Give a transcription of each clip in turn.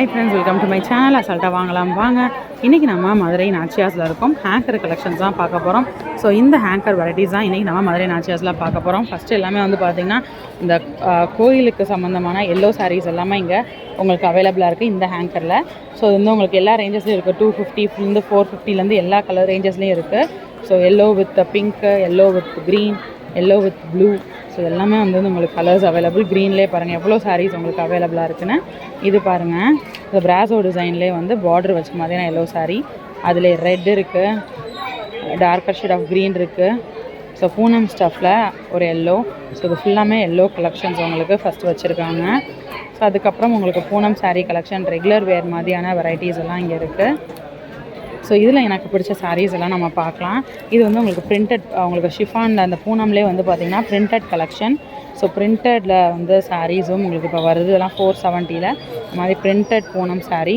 Hi friends welcome to my channel அசால்ட்டாக வாங்கலாம் வாங்க. இன்றைக்கி நம்ம மதுரை நாச்சியாஸில் இருக்கோம். ஹேங்கர் கலெக்ஷன்ஸ் தான் பார்க்க போகிறோம் ஸோ இந்த ஹேங்கர் வெரைட்டிஸ் தான் இன்றைக்கி நம்ம மதுரை நாச்சியாஸில் பார்க்க போகிறோம் ஃபஸ்ட்டு எல்லாமே வந்து பார்த்திங்கன்னா இந்த கோயிலுக்கு சம்மந்தமான எல்லோ சாரீஸ் எல்லாமே இங்கே உங்களுக்கு அவைலபிளாக இருக்குது இந்த ஹேங்கரில் ஸோ இது வந்து உங்களுக்கு எல்லா ரேஞ்சஸ்லையும் இருக்குது டூ ஃபிஃப்டிலேருந்து ஃபோர் ஃபிஃப்டிலேருந்து எல்லா கலர் ரேஞ்சஸ்லையும் இருக்குது so yellow with pink yellow with green yellow with blue so எல்லாமே வந்து உங்களுக்கு கலர்ஸ் அவைலபிள் க்ரீன்லேயே பாருங்கள் எவ்வளோ சாரீஸ் உங்களுக்கு அவைலபிளாக இருக்குன்னு. இது பாருங்கள் இந்த பிராஸோ டிசைன்லேயே வந்து பார்டர் வச்ச மாதிரியான எல்லோ சாரீ அதில் ரெட் இருக்குது டார்க்கர் ஷேட் ஆஃப் க்ரீன் இருக்குது ஸோ பூனம் ஸ்டஃப்பில் ஒரு எல்லோ ஸோ இது ஃபுல்லாமே எல்லோ கலெக்ஷன்ஸ் உங்களுக்கு ஃபஸ்ட் வச்சுருக்காங்க. ஸோ அதுக்கப்புறம் உங்களுக்கு Poonam sari collection regular wear மாதிரியான வெரைட்டிஸ் எல்லாம் இங்கே இருக்குது ஸோ இதில் எனக்கு பிடிச்ச சாரீஸ் எல்லாம் நம்ம பார்க்கலாம். இது வந்து உங்களுக்கு பிரிண்டட் உங்களுக்கு ஷிஃபானில் அந்த பூனம்லேயே வந்து பார்த்திங்கன்னா பிரிண்டட் கலெக்ஷன் ஸோ பிரிண்டடில் வந்து சாரீஸும் உங்களுக்கு இப்போ வருது. இதெல்லாம் ஃபோர் செவன்ட்டியில் இந்த மாதிரி பிரிண்டட் பூனம் சாரீ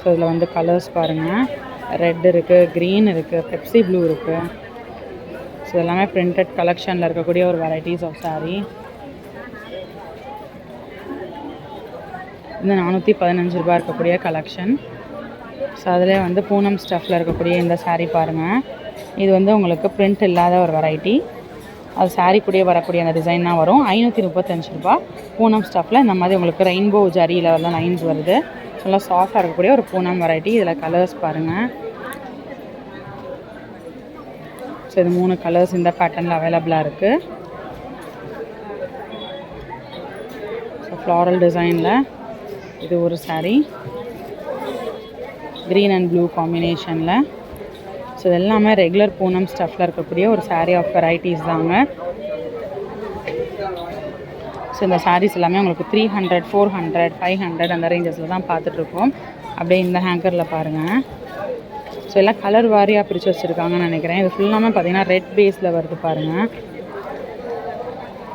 ஸோ இதில் வந்து கலர்ஸ் பாருங்கள் ரெட் இருக்குது க்ரீன் இருக்குது பெப்சி ப்ளூ இருக்குது ஸோ எல்லாமே பிரிண்டட் கலெக்ஷனில் இருக்கக்கூடிய ஒரு வெரைட்டிஸ் ஆஃப் சாரீ இந்த நானூற்றி பதினஞ்சு ரூபாய் இருக்கக்கூடிய கலெக்ஷன் ஸோ அதில் வந்து பூனம் ஸ்டஃப்பில் இருக்கக்கூடிய இந்த சாரீ பாருங்கள் இது வந்து உங்களுக்கு பிரிண்ட் இல்லாத ஒரு வெரைட்டி அது சாரீ கூடயே வரக்கூடிய அந்த டிசைன் தான் வரும். ஐநூற்றி முப்பத்தஞ்சு ரூபா. பூனம் ஸ்டஃப்பில் இந்த மாதிரி உங்களுக்கு ரெயின்போ ஜரியில் வந்து லைன்ஸ் வருது. நல்லா சாஃப்டாக இருக்கக்கூடிய ஒரு பூனம் வெரைட்டி இதில் கலர்ஸ் பாருங்கள் ஸோ இது மூணு கலர்ஸ் இந்த பேட்டர்னில் அவைலபிளாக இருக்குது ஸோ ஃப்ளாரல் டிசைனில் இது ஒரு சாரீ க்ரீன் அண்ட் ப்ளூ காம்பினேஷனில் ஸோ இது எல்லாமே ரெகுலர் பூனம் ஸ்டஃப்பில் இருக்கக்கூடிய ஒரு சாரீ ஆஃப் வெரைட்டிஸ் தாங்க. ஸோ இந்த சாரீஸ் எல்லாமே உங்களுக்கு three hundred four hundred five hundred அந்த ரேஞ்சஸில் தான் பார்த்துட்ருக்கோம். அப்படியே இந்த ஹேங்கரில் பாருங்கள் ஸோ எல்லாம் கலர் வாரியாக பிரித்து வச்சுருக்காங்கன்னு நினைக்கிறேன். இது ஃபுல்லாமே பார்த்தீங்கன்னா ரெட் பேஸில் வருது பாருங்கள்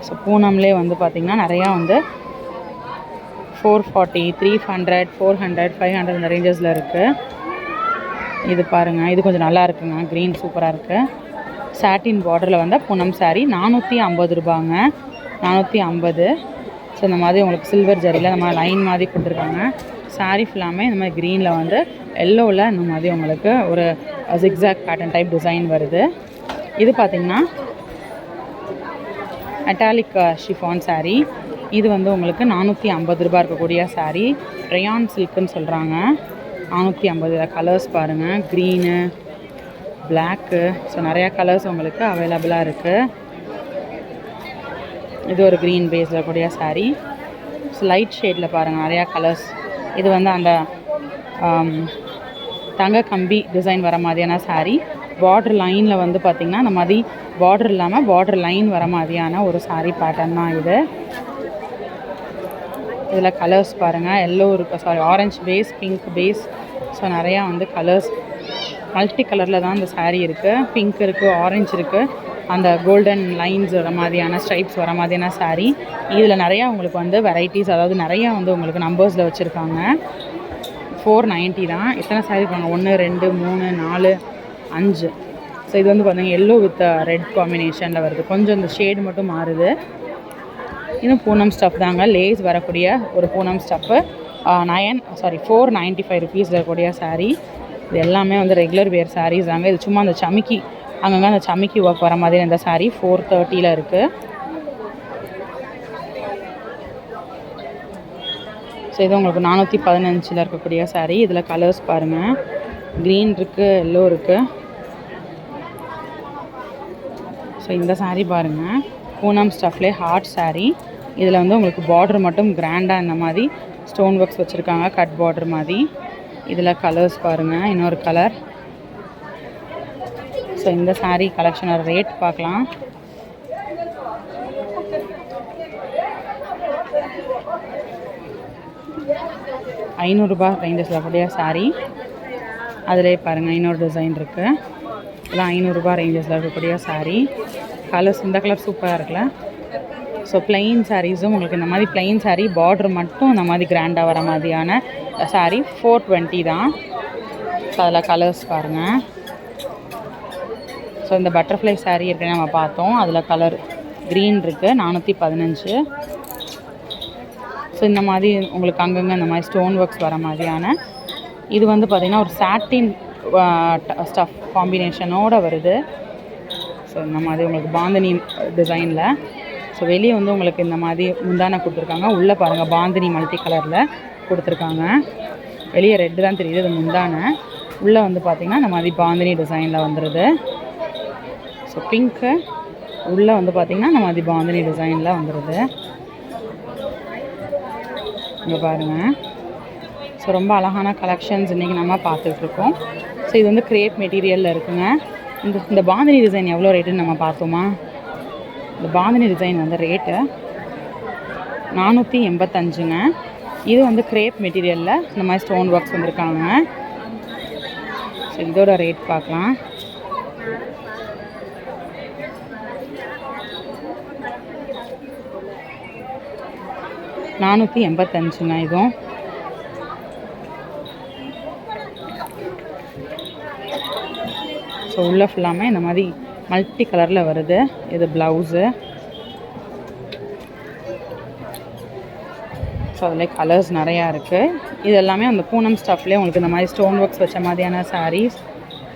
ஸோ பூனம்லேயே வந்து பார்த்திங்கன்னா நிறையா வந்து four forty three hundred four hundred five hundred இந்த ரேஞ்சஸில் இருக்குது இது பாருங்கள் இது கொஞ்சம் நல்லா இருக்குங்க க்ரீன் சூப்பராக இருக்குது சாட்டின் பார்டரில் வந்த பூனம் saree நானூற்றி ஐம்பது ரூபாங்க. நானூற்றி ஐம்பது. ஸோ இந்த மாதிரி உங்களுக்கு சில்வர் ஜரியில் இந்த மாதிரி லைன் மாதிரி கொடுத்துருக்காங்க. Saree ஃபுல்லாமே இந்த மாதிரி க்ரீனில் வந்து எல்லோவில் இந்த மாதிரி உங்களுக்கு ஒரு ஜிக்ஸாக் பேட்டர்ன் டைப் டிசைன் வருது. இது பார்த்திங்கன்னா அட்டாலிக் ஷிஃபான் சாரீ இது வந்து உங்களுக்கு நானூற்றி ஐம்பது ரூபாய் இருக்கக்கூடிய சாரீ ரயான் சில்க்குன்னு சொல்கிறாங்க நானூற்றி ஐம்பது கலர்ஸ் பாருங்கள் க்ரீனு பிளாக்கு ஸோ நிறையா கலர்ஸ் உங்களுக்கு அவைலபிளாக இருக்குது இது ஒரு க்ரீன் பேஸில் இருக்கக்கூடிய சாரீ லைட் ஷேடில் பாருங்கள் நிறையா கலர்ஸ் இது வந்து அந்த um, தங்க கம்பி டிசைன் வர மாதிரியான சாரீ பார்டர் லைனில் வந்து பார்த்திங்கன்னா இந்த மாதிரி பார்டர் இல்லாமல் பார்டர் லைன் வர மாதிரியான ஒரு சாரீ பேட்டர்ன் தான் இது. இதில் கலர்ஸ் பாருங்கள் எல்லோ இருக்குது sorry orange base pink base so நிறையா வந்து கலர்ஸ் மல்டி கலரில் தான் இந்த சாரீ இருக்குது பிங்க் இருக்குது ஆரஞ்சு இருக்குது அந்த கோல்டன் லைன்ஸ் வர மாதிரியான ஸ்ட்ரைப்ஸ் வர மாதிரியான சாரீ இதில் நிறையா உங்களுக்கு வந்து வெரைட்டிஸ் அதாவது நிறையா வந்து உங்களுக்கு நம்பர்ஸில் வச்சுருக்காங்க. ஃபோர் நைன்ட்டி தான். எத்தனை சாரீ இருக்காங்க? ஒன்று ரெண்டு மூணு நாலு அஞ்சு. ஸோ இது வந்து பார்த்தீங்கன்னா எல்லோ வித் ரெட் காம்பினேஷனில் வருது. கொஞ்சம் இந்த ஷேடு மட்டும் மாறுது. இன்னும் பூனம் ஸ்டஃப் தாங்க. லேஸ் வரக்கூடிய ஒரு Poonam stuff nine sorry four ninety five rupees இருக்கக்கூடிய சாரீ இது எல்லாமே வந்து ரெகுலர் வேர் சாரீஸ் தாங்க. இது சும்மா அந்த சமிக்கி அங்கங்கே அந்த சமிக்கி ஒர்க் வர மாதிரி இந்த சாரீ ஃபோர் தேர்ட்டியில் இருக்குது ஸோ இது உங்களுக்கு நானூற்றி பதினஞ்சில் இருக்கக்கூடிய சாரீ இதில் கலர்ஸ் பாருங்கள் க்ரீன் இருக்குது எல்லோ இருக்குது ஸோ இந்த சாரீ பாருங்கள் பூனம் ஸ்டஃப்லே ஹார்ட் சாரீ இதில் வந்து உங்களுக்கு பார்டர் மட்டும் கிராண்டாக இந்த மாதிரி ஸ்டோன் ஒர்க்ஸ் வச்சுருக்காங்க கட் பார்டர் மாதிரி. இதில் கலர்ஸ் பாருங்கள் இன்னொரு கலர் ஸோ இந்த சாரீ கலெக்ஷனோட ரேட் பார்க்கலாம். ஐநூறுரூபா ரேஞ்சஸில் இருக்கக்கூடிய சாரீ அதிலே பாருங்கள் இன்னொரு டிசைன் இருக்குது இதெல்லாம் ஐநூறுரூபா ரேஞ்சஸில் இருக்கக்கூடிய சாரீ கலர்ஸ் இந்த கலர் சூப்பராக இருக்குல்ல? ஸோ பிளெயின் சாரீஸும் உங்களுக்கு இந்த மாதிரி பிளெயின் சாரீ பார்டர் மட்டும் இந்த மாதிரி கிராண்டாக வர மாதிரியான சாரீ ஃபோர் டுவெண்ட்டி தான். ஸோ அதில் கலர்ஸ் பாருங்கள் ஸோ இந்த பட்டர்ஃப்ளை சாரீ இருக்குன்னு நம்ம பார்த்தோம். அதில் கலர் க்ரீன் இருக்குது நானூற்றி பதினஞ்சு. ஸோ இந்த மாதிரி உங்களுக்கு அங்கங்கே இந்த மாதிரி ஸ்டோன் ஒர்க்ஸ் வர மாதிரியான இது வந்து பார்த்திங்கன்னா ஒரு சாட்டின் ஸ்டஃப் காம்பினேஷனோட வருது. ஸோ இந்த மாதிரி உங்களுக்கு பாந்தினி டிசைனில் ஸோ வெளியே வந்து உங்களுக்கு இந்த மாதிரி முந்தானை கொடுத்துருக்காங்க. உள்ளே பாருங்கள் பாந்தினி மல்டி கலரில் கொடுத்துருக்காங்க. வெளியே ரெட்டு தான் தெரியுது இது முந்தானை. உள்ளே வந்து பார்த்திங்கன்னா இந்த மாதிரி பாந்தினி டிசைனில் வந்துடுது ஸோ பிங்க்கு உள்ளே வந்து பார்த்திங்கன்னா இந்த மாதிரி பாந்தினி டிசைனில் வந்துடுது இங்கே பாருங்கள் ஸோ ரொம்ப அழகான கலெக்ஷன்ஸ் இன்றைக்கி நம்ம பார்த்துட்ருக்கோம் ஸோ இது வந்து க்ரியேட் மெட்டீரியலில் இருக்குங்க. இந்த இந்த பாந்தினி டிசைன் எவ்வளோ ரேட்டுன்னு நம்ம பார்த்தோமா? இந்த பாந்தினி டிசைன் வந்து ரேட்டு நானூற்றி எண்பத்தஞ்சுங்க. இது வந்து கிரேப் மெட்டீரியலில் இந்த மாதிரி ஸ்டோன் ஒர்க்ஸ் வந்திருக்காங்க. ஸோ இதோட ரேட் பார்க்கலாம். நானூற்றி எண்பத்தஞ்சுங்க இதுவும். ஸோ உள்ளே ஃபுல்லாமே இந்த மாதிரி மல்டி கலரில் வருது. இது ப்ளவுஸு ஸோ அதில் கலர்ஸ் நிறையா இருக்குது இது எல்லாமே அந்த பூனம் ஸ்டாஃப்லேயே உங்களுக்கு இந்த மாதிரி ஸ்டோன் ஒர்க்ஸ் வச்ச மாதிரியான சாரீஸ்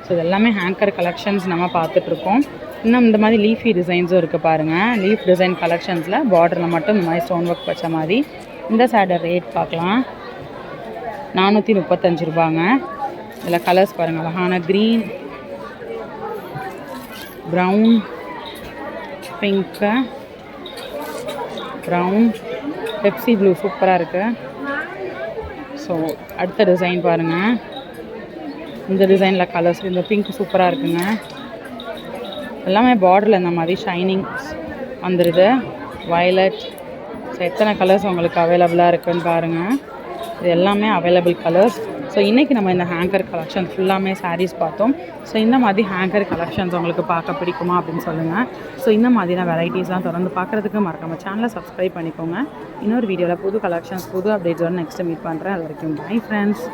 ஸோ இது எல்லாமே ஹேங்கர் கலெக்ஷன்ஸ் நம்ம பார்த்துட்ருக்கோம். இன்னும் இந்த மாதிரி லீஃபி டிசைன்ஸும் இருக்குது பாருங்கள் லீஃப் டிசைன் கலெக்ஷன்ஸில் பார்டரில் மட்டும் இந்த மாதிரி ஸ்டோன் ஒர்க் வச்ச மாதிரி. இந்த சேடை ரேட் பார்க்கலாம். நானூற்றி முப்பத்தஞ்சு ரூபாங்க. இதில் கலர்ஸ் பாருங்கள் அழகான green brown pink brown Pepsi blue சூப்பராக இருக்குது ஸோ அடுத்த டிசைன் பாருங்கள் இந்த டிசைனில் கலர்ஸ் இந்த பிங்க் சூப்பராக இருக்குங்க. எல்லாமே பார்டரில் இந்த மாதிரி ஷைனிங்ஸ் வந்துடுது வயலட் ஸோ எத்தனை கலர்ஸ் உங்களுக்கு அவைலபிளாக இருக்குன்னு பாருங்கள் இது எல்லாமே அவைலபிள் கலர்ஸ் ஸோ இன்றைக்கி நம்ம இந்த ஹேங்கர் கலெக்ஷன் ஃபுல்லாமே சாரீஸ் பார்த்தோம். ஸோ இந்த மாதிரி ஹேங்கர் கலெக்ஷன்ஸ் உங்களுக்கு பார்க்க பிடிக்குமா அப்படின்னு சொல்லுங்கள் ஸோ இந்த மாதிரியான வெரைட்டிஸ்லாம் தொடர்ந்து பார்க்குறதுக்கு மறக்காமல் சேனலை சப்ஸ்கிரைப் பண்ணிக்கோங்க. இன்னொரு வீடியோவில் புது கலெக்ஷன்ஸ் புது அப்டேட்ஸோட நெக்ஸ்ட்டு மீட் பண்ணுறேன் அது வரைக்கும் பை ஃப்ரெண்ட்ஸ்